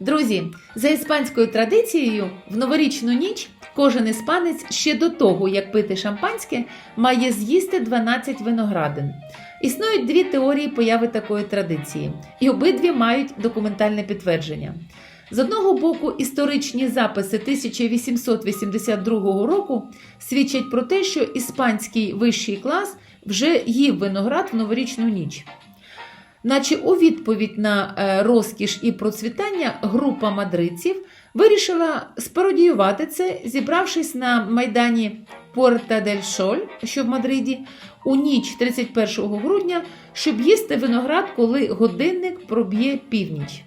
Друзі, за іспанською традицією, в новорічну ніч кожен іспанець ще до того, як пити шампанське, має з'їсти 12 виноградин. Існують дві теорії появи такої традиції, і обидві мають документальне підтвердження. З одного боку, історичні записи 1882 року свідчать про те, що іспанський вищий клас вже їв виноград в новорічну ніч. Наче у відповідь на е, розкіш і процвітання група мадридців вирішила спародіювати це, зібравшись на майдані Порта дель Шоль, що в Мадриді, у ніч 31 грудня, щоб їсти виноград, коли годинник проб'є північ.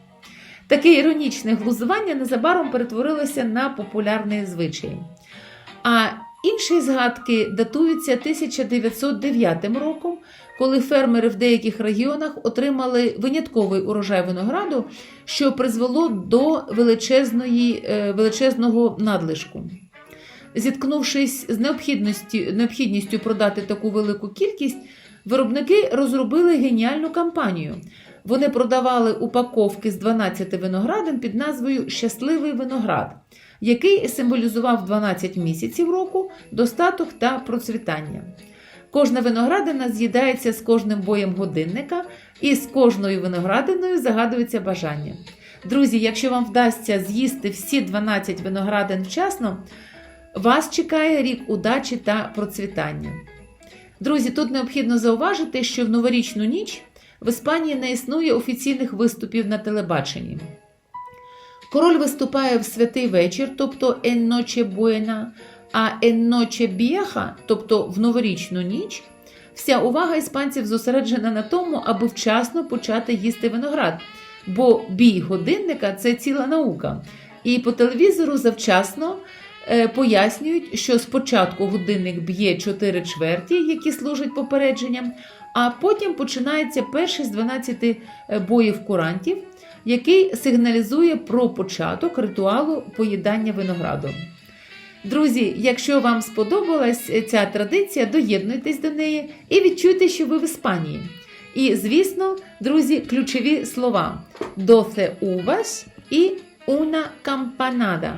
Таке іронічне глузування незабаром перетворилося на популярний звичай. А інші згадки датуються 1909 роком, коли фермери в деяких регіонах отримали винятковий урожай винограду, що призвело до величезної, е, величезного надлишку. Зіткнувшись з необхідністю, необхідністю продати таку велику кількість, виробники розробили геніальну кампанію. Вони продавали упаковки з 12 виноградин під назвою Щасливий виноград, який символізував 12 місяців року, достаток та процвітання. Кожна виноградина з'їдається з кожним боєм годинника, і з кожною виноградиною загадується бажання. Друзі, якщо вам вдасться з'їсти всі 12 виноградин вчасно, вас чекає рік удачі та процвітання. Друзі, тут необхідно зауважити, що в новорічну ніч в Іспанії не існує офіційних виступів на телебаченні. Король виступає в святий вечір, тобто «En noche buena», а «En noche vieja», тобто в новорічну ніч, вся увага іспанців зосереджена на тому, аби вчасно почати їсти виноград. Бо бій годинника це ціла наука. І по телевізору завчасно е, пояснюють, що спочатку годинник б'є 4 чверті, які служать попередженням, а потім починається перший з 12 боїв курантів, який сигналізує про початок ритуалу поїдання винограду. Друзі, якщо вам сподобалась ця традиція, доєднуйтесь до неї і відчуйте, що ви в Іспанії. І, звісно, друзі, ключові слова: досе uvas» і «una campanada».